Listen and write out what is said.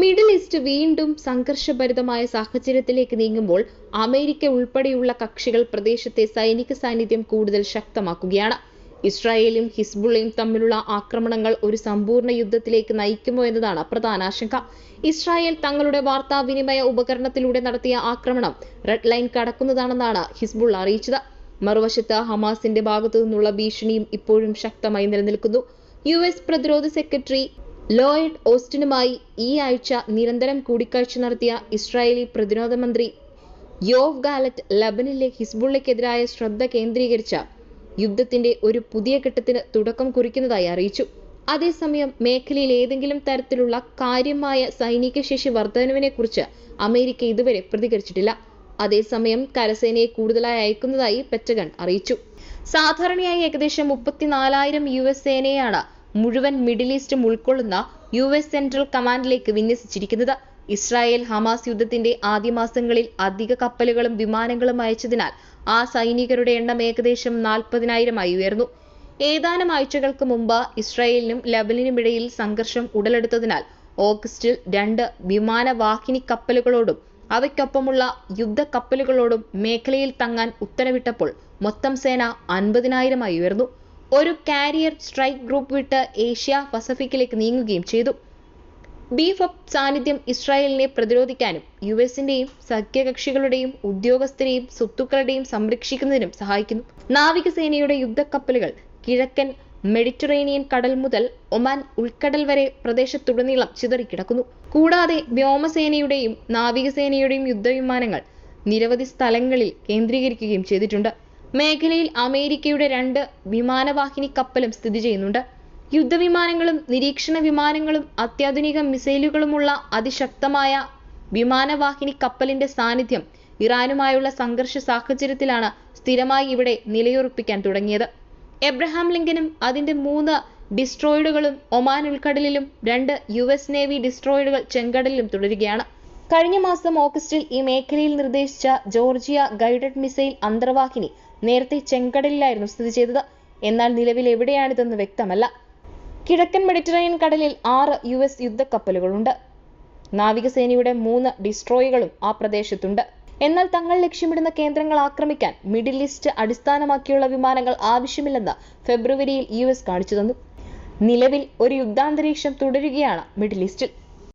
Middle east വീണ്ടും സംഘർഷഭരിതമായ സാഹചര്യത്തിലേക്ക് നീങ്ങുമ്പോൾ അമേരിക്ക ഉൾപ്പെടെയുള്ള കക്ഷികൾ പ്രദേശത്തെ സൈനിക സാന്നിധ്യം കൂടുതൽ ശക്തമാക്കുകയാണ്. ഇസ്രായേലും ഹിസ്ബുള്ളയും തമ്മിലുള്ള ആക്രമണങ്ങൾ ഒരു സമ്പൂർണ യുദ്ധത്തിലേക്ക് നയിക്കുമോ എന്നതാണ് പ്രധാന ആശങ്ക. ഇസ്രായേൽ തങ്ങളുടെ വാർത്താവിനിമയ ഉപകരണത്തിലൂടെ നടത്തിയ ആക്രമണം റെഡ് ലൈൻ കടക്കുന്നതാണെന്നാണ് ഹിസ്ബുള്ള അറിയിച്ചത്. മറുവശത്ത് ഹമാസിന്റെ ഭാഗത്തു നിന്നുള്ള ഭീഷണിയും ഇപ്പോഴും ശക്തമായി നിലനിൽക്കുന്നു. യു എസ് പ്രതിരോധ സെക്രട്ടറി ലോയിഡ് ഓസ്റ്റിനുമായി ഈ ആഴ്ച നിരന്തരം കൂടിക്കാഴ്ച നടത്തിയ ഇസ്രായേലി പ്രതിരോധ മന്ത്രി യോവ് ഗാലറ്റ് ലബനിലെ ഹിസ്ബുള്ളയ്ക്കെതിരായ ശ്രദ്ധ കേന്ദ്രീകരിച്ച യുദ്ധത്തിന്റെ ഒരു പുതിയ ഘട്ടത്തിന് തുടക്കം കുറിക്കുന്നതായി അറിയിച്ചു. അതേസമയം മേഖലയിൽ ഏതെങ്കിലും തരത്തിലുള്ള കാര്യമായ സൈനിക ശേഷി വർധനവിനെ കുറിച്ച് അമേരിക്ക ഇതുവരെ പ്രതികരിച്ചിട്ടില്ല. അതേസമയം കരസേനയെ കൂടുതലായി അയക്കുന്നതായി പെറ്റഗൺ അറിയിച്ചു. സാധാരണയായി ഏകദേശം മുപ്പത്തിനാലായിരം യു എസ് സേനയാണ് മുഴുവൻ മിഡിൽ ഈസ്റ്റും ഉൾക്കൊള്ളുന്ന യു എസ് സെൻട്രൽ കമാൻഡിലേക്ക് വിന്യസിച്ചിരിക്കുന്നത്. ഇസ്രായേൽ ഹമാസ് യുദ്ധത്തിന്റെ ആദ്യ മാസങ്ങളിൽ അധിക കപ്പലുകളും വിമാനങ്ങളും അയച്ചതിനാൽ ആ സൈനികരുടെ എണ്ണം ഏകദേശം നാൽപ്പതിനായിരമായി ഉയർന്നു. ഏതാനും ആഴ്ചകൾക്ക് മുമ്പ് ഇസ്രായേലിനും ലബനിനുമിടയിൽ സംഘർഷം ഉടലെടുത്തതിനാൽ ഓഗസ്റ്റിൽ രണ്ട് വിമാനവാഹിനി കപ്പലുകളോടും അവയ്ക്കൊപ്പമുള്ള യുദ്ധക്കപ്പലുകളോടും മേഖലയിൽ തങ്ങാൻ ഉത്തരവിട്ടപ്പോൾ മൊത്തം സേന അൻപതിനായിരമായി ഉയർന്നു. ഒരു കാരിയർ സ്ട്രൈക്ക് ഗ്രൂപ്പ് വിട്ട് ഏഷ്യ പസഫിക്കിലേക്ക് നീങ്ങുകയും ചെയ്തു. ബീഫ് അപ്പ് സാന്നിധ്യം ഇസ്രായേലിനെ പ്രതിരോധിക്കാനും യു എസിന്റെയും സഖ്യകക്ഷികളുടെയും ഉദ്യോഗസ്ഥരെയും സ്വത്തുക്കളുടെയും സംരക്ഷിക്കുന്നതിനും സഹായിക്കുന്നു. നാവികസേനയുടെ യുദ്ധക്കപ്പലുകൾ കിഴക്കൻ മെഡിറ്ററേനിയൻ കടൽ മുതൽ ഒമാൻ ഉൾക്കടൽ വരെ പ്രദേശത്തുടനീളം ചിതറിക്കിടക്കുന്നു. കൂടാതെ വ്യോമസേനയുടെയും നാവികസേനയുടെയും യുദ്ധവിമാനങ്ങൾ നിരവധി സ്ഥലങ്ങളിൽ കേന്ദ്രീകരിക്കുകയും ചെയ്തിട്ടുണ്ട്. മേഖലയിൽ അമേരിക്കയുടെ രണ്ട് വിമാനവാഹിനി കപ്പലും സ്ഥിതി ചെയ്യുന്നുണ്ട്. യുദ്ധവിമാനങ്ങളും നിരീക്ഷണ വിമാനങ്ങളും അത്യാധുനിക മിസൈലുകളുമുള്ള അതിശക്തമായ വിമാനവാഹിനി കപ്പലിന്റെ സാന്നിധ്യം ഇറാനുമായുള്ള സംഘർഷ സാഹചര്യത്തിലാണ് സ്ഥിരമായി ഇവിടെ നിലയുറപ്പിക്കാൻ തുടങ്ങിയത്. എബ്രഹാം ലിങ്കനും അതിന്റെ മൂന്ന് ഡിസ്ട്രോയിഡുകളും ഒമാൻ ഉൾക്കടലിലും രണ്ട് യു എസ് നേവി ഡിസ്ട്രോയിഡുകൾ ചെങ്കടലിലും തുടരുകയാണ്. കഴിഞ്ഞ മാസം ഓഗസ്റ്റിൽ ഈ മേഖലയിൽ നിർദ്ദേശിച്ച ജോർജിയ ഗൈഡഡ് മിസൈൽ അന്തർവാഹിനി നേരത്തെ ചെങ്കടലിലായിരുന്നു സ്ഥിതി ചെയ്തത്. എന്നാൽ നിലവിൽ എവിടെയാണിതെന്ന് വ്യക്തമല്ല. കിഴക്കൻ മെഡിറ്ററേനിയൻ കടലിൽ ആറ് യു എസ് യുദ്ധക്കപ്പലുകളുണ്ട്. നാവികസേനയുടെ മൂന്ന് ഡിസ്ട്രോയികളും ആ പ്രദേശത്തുണ്ട്. എന്നാൽ തങ്ങൾ ലക്ഷ്യമിടുന്ന കേന്ദ്രങ്ങൾ ആക്രമിക്കാൻ മിഡിൽ ഈസ്റ്റ് അടിസ്ഥാനമാക്കിയുള്ള വിമാനങ്ങൾ ആവശ്യമില്ലെന്ന് ഫെബ്രുവരിയിൽ യു എസ് കാണിച്ചു തന്നു. നിലവിൽ ഒരു യുദ്ധാന്തരീക്ഷം തുടരുകയാണ് മിഡിൽ ഈസ്റ്റിൽ.